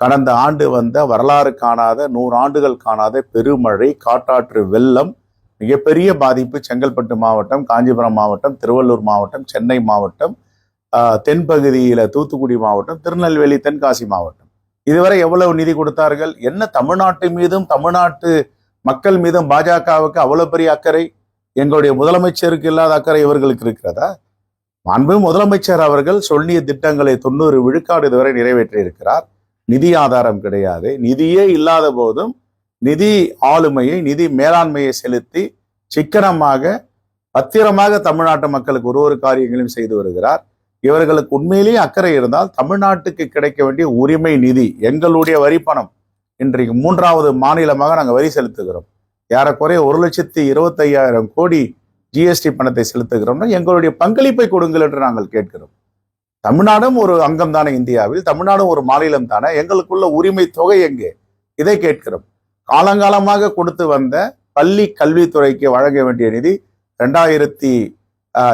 கடந்த ஆண்டு வந்த வரலாறு காணாத நூறு ஆண்டுகள் காணாத பெருமழை காட்டாற்று வெள்ளம் மிகப்பெரிய பாதிப்பு செங்கல்பட்டு மாவட்டம் காஞ்சிபுரம் மாவட்டம் திருவள்ளூர் மாவட்டம் சென்னை மாவட்டம் ஆஹ், தூத்துக்குடி மாவட்டம் திருநெல்வேலி தென்காசி மாவட்டம். இதுவரை எவ்வளவு நிதி கொடுத்தார்கள்? என்ன தமிழ்நாட்டு மீதும் தமிழ்நாட்டு மக்கள் மீதும் பாஜகவுக்கு அவ்வளவு பெரிய அக்கறை? எங்களுடைய முதலமைச்சருக்கு இல்லாத அக்கறை இவர்களுக்கு இருக்கிறதா? அன்பு முதலமைச்சர் அவர்கள் சொல்லிய திட்டங்களை தொண்ணூறு விழுக்காடு இதுவரை நிறைவேற்றி இருக்கிறார் நிதி ஆதாரம் கிடையாது. நிதியே இல்லாத போதும் நிதி ஆளுமையை நிதி மேலாண்மையை செலுத்தி சிக்கனமாக பத்திரமாக தமிழ்நாட்டு மக்களுக்கு ஒரு ஒரு காரியங்களையும் செய்து வருகிறார். இவர்களுக்கு உண்மையிலேயே அக்கறை இருந்தால் தமிழ்நாட்டுக்கு கிடைக்க வேண்டிய உரிமை நிதி எங்களுடைய வரி பணம். இன்றைக்கு மூன்றாவது மாநிலமாக நாங்கள் வரி செலுத்துகிறோம். ஏறக்குறைய ஒரு லட்சத்தி இருபத்தையாயிரம் கோடி ஜிஎஸ்டி பணத்தை செலுத்துகிறோம்னா எங்களுடைய பங்களிப்பை கொடுங்கள் என்று நாங்கள் கேட்கிறோம். தமிழ்நாடும் ஒரு அங்கம் தானே இந்தியாவில் தமிழ்நாடும் ஒரு மாநிலம் தானே எங்களுக்குள்ள உரிமை தொகை எங்கே? இதை கேட்கிறோம். காலங்காலமாக கொடுத்து வந்த பள்ளி கல்வித்துறைக்கு வழங்க வேண்டிய நிதி ரெண்டாயிரத்தி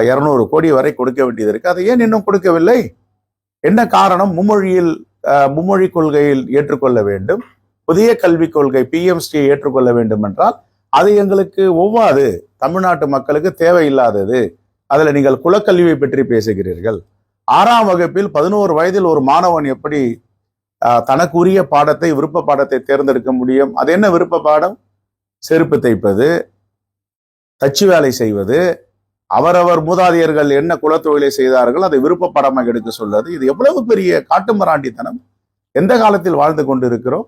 இரநூறு கோடி வரை கொடுக்க வேண்டியது இருக்கு. அதை ஏன் இன்னும் கொடுக்கவில்லை? என்ன காரணம்? மும்மொழியில் மும்மொழி கொள்கையில் ஏற்றுக்கொள்ள வேண்டும். புதிய கல்விக் கொள்கை பிஎம்ஸ்டியை ஏற்றுக்கொள்ள வேண்டும் என்றால் அது எங்களுக்கு ஒவ்வாது. தமிழ்நாட்டு மக்களுக்கு தேவையில்லாதது. அதில் நீங்கள் குலக்கல்வியை பற்றி பேசுகிறீர்கள். ஆறாம் வகுப்பில் பதினோரு வயதில் ஒரு மாணவன் எப்படி ஆஹ், பாடத்தை விருப்ப பாடத்தை தேர்ந்தெடுக்க முடியும்? அது என்ன விருப்ப பாடம்? செருப்பு தைப்பது தச்சு வேலை செய்வது அவரவர் மூதாதையர்கள் என்ன குலத்தொழிலை செய்தார்கள் அதை விருப்ப படமாக எடுக்க சொல்வது. இது எவ்வளவு பெரிய காட்டுமராண்டித்தனம் எந்த காலத்தில் வாழ்ந்து கொண்டிருக்கிறோம்?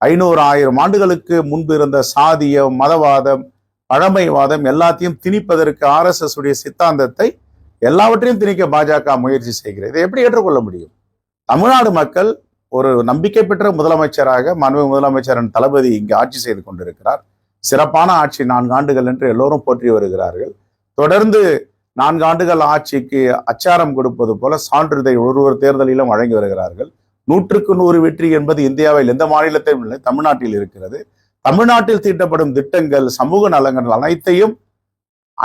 ஐநூறு ஆயிரம் ஆண்டுகளுக்கு முன்பு இருந்த சாதியம் மதவாதம் பழமைவாதம் எல்லாத்தையும் திணிப்பதற்கு ஆர்எஸ்எஸ் உடைய சித்தாந்தத்தை எல்லாவற்றையும் திணிக்க பாஜக முயற்சி செய்கிறது. இதை எப்படி ஏற்றுக்கொள்ள முடியும்? தமிழ்நாடு மக்கள் ஒரு நம்பிக்கை பெற்ற முதலமைச்சராக மாண்பு முதலமைச்சரின் தளபதி இங்கு ஆட்சி செய்து கொண்டிருக்கிறார். சிறப்பான ஆட்சி நான்கு ஆண்டுகள் என்று எல்லோரும் போற்றி வருகிறார்கள். தொடர்ந்து நான்கு ஆண்டுகள் ஆட்சிக்கு அச்சாரம் கொடுப்பது போல சான்றிதழ் ஒரு ஒரு தேர்தலிலும் வழங்கி வருகிறார்கள். நூற்றுக்கு நூறு வெற்றி என்பது இந்தியாவில் எந்த மாநிலத்திலும் இல்லை தமிழ்நாட்டில் இருக்கிறது. தமிழ்நாட்டில் தீட்டப்படும் திட்டங்கள் சமூக நலங்கள் அனைத்தையும்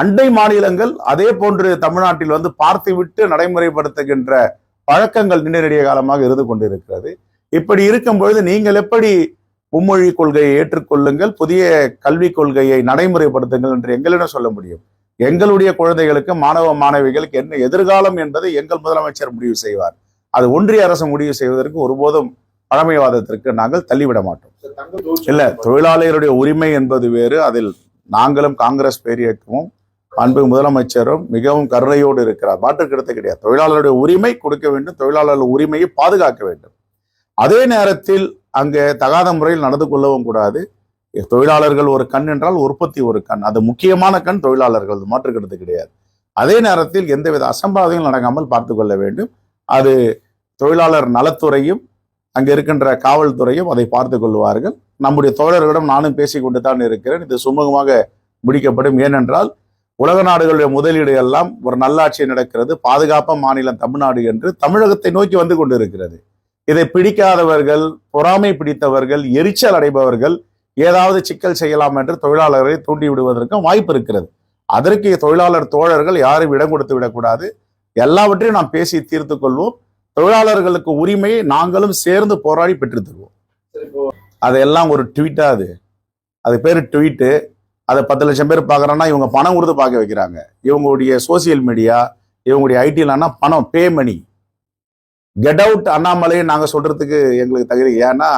அண்டை மாநிலங்கள் அதே போன்று தமிழ்நாட்டில் வந்து பார்த்துவிட்டு நடைமுறைப்படுத்துகின்ற பழக்கங்கள் நீண்ட நெடிய காலமாக இருந்து கொண்டிருக்கிறது. இப்படி இருக்கும் பொழுது நீங்கள் எப்படி மும்மொழி கொள்கையை ஏற்றுக்கொள்ளுங்கள் புதிய கல்விக் கொள்கையை நடைமுறைப்படுத்துங்கள் என்று எங்களிடம் சொல்ல முடியும். எங்களுடைய குழந்தைகளுக்கு மாணவ மாணவிகளுக்கு என்ன எதிர்காலம் என்பதை எங்கள் முதலமைச்சர் முடிவு செய்வார். அது ஒன்றிய அரசு முடிவு செய்வதற்கு ஒருபோதும் பழமைவாதத்திற்கு நாங்கள் தள்ளிவிட மாட்டோம். இல்ல தொழிலாளர்களுடைய உரிமை என்பது வேறு. அதில் நாங்களும் காங்கிரஸ் பேரியக்கமும் அன்பு முதலமைச்சரும் மிகவும் கருணையோடு இருக்கிறார். மாற்றுக்கருத்து கிடையாது. தொழிலாளருடைய உரிமை கொடுக்க வேண்டும். தொழிலாளர்கள் உரிமையை பாதுகாக்க வேண்டும். அதே நேரத்தில் அங்கே தகாத முறையில் நடந்து கொள்ளவும் கூடாது. தொழிலாளர்கள் ஒரு கண் என்றால் உற்பத்தி ஒரு கண். அது முக்கியமான கண் தொழிலாளர்கள். மாற்றுக்கருத்து கிடையாது. அதே நேரத்தில் எந்தவித அசம்பாதையும் நடக்காமல் பார்த்து கொள்ள வேண்டும். அது தொழிலாளர் நலத்துறையும் அங்கே இருக்கின்ற காவல்துறையும் அதை பார்த்து கொள்வார்கள். நம்முடைய தோழர்களிடம் நானும் பேசிக் கொண்டு தான் இருக்கிறேன். இது சுமூகமாக முடிக்கப்படும். ஏனென்றால் உலக நாடுகளுடைய முதலீடு எல்லாம் ஒரு நல்லாட்சி நடக்கிறது. பாதுகாப்ப மாநிலம் தமிழ்நாடு என்று தமிழகத்தை நோக்கி வந்து கொண்டிருக்கிறது. இதை பிடிக்காதவர்கள் பொறாமை பிடித்தவர்கள் எரிச்சல் அடைபவர்கள் ஏதாவது சிக்கல் செய்யலாம் என்று தொழிலாளர்களை தூண்டி விடுவதற்கும் வாய்ப்பு இருக்கிறது. அதற்கு தொழிலாளர் தோழர்கள் யாரும் இடம் கொடுத்து விடக்கூடாது. எல்லாவற்றையும் நாம் பேசி தீர்த்து கொள்வோம். தொழிலாளர்களுக்கு உரிமையை நாங்களும் சேர்ந்து போராடி பெற்றுத் தருவோம். அதெல்லாம் ஒரு ட்வீட்டா அது. அது பேர் ட்வீட்டு. அதை பத்து லட்சம் பேர் பார்க்குறோன்னா இவங்க பணம் கொடுத்து பார்க்க வைக்கிறாங்க. இவங்களுடைய சோசியல் மீடியா இவங்களுடைய ஐடிலானா பணம் pay money get out Annamalai நாங்கள் சொல்கிறதுக்கு எங்களுக்கு தகுதி ஏன்னா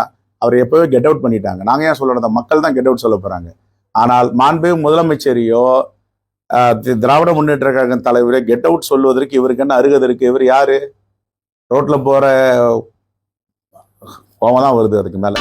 அவர் எப்பவே கெட் அவுட் பண்ணிட்டாங்க. நாங்கள் ஏன் சொல்லணும் மக்கள் தான் கெட் அவுட் சொல்ல போகிறாங்க ஆனால் மாண்பு முதலமைச்சரையோ தி- திராவிட முன்னேற்ற கழகம் தலைவரே கெட் அவுட் சொல்வதற்கு இவருக்கு என்ன அருகதை இருக்கு? இவர் யாரு? ரோட்ல போற கோவம் தான் வருது அதுக்கு மேலே.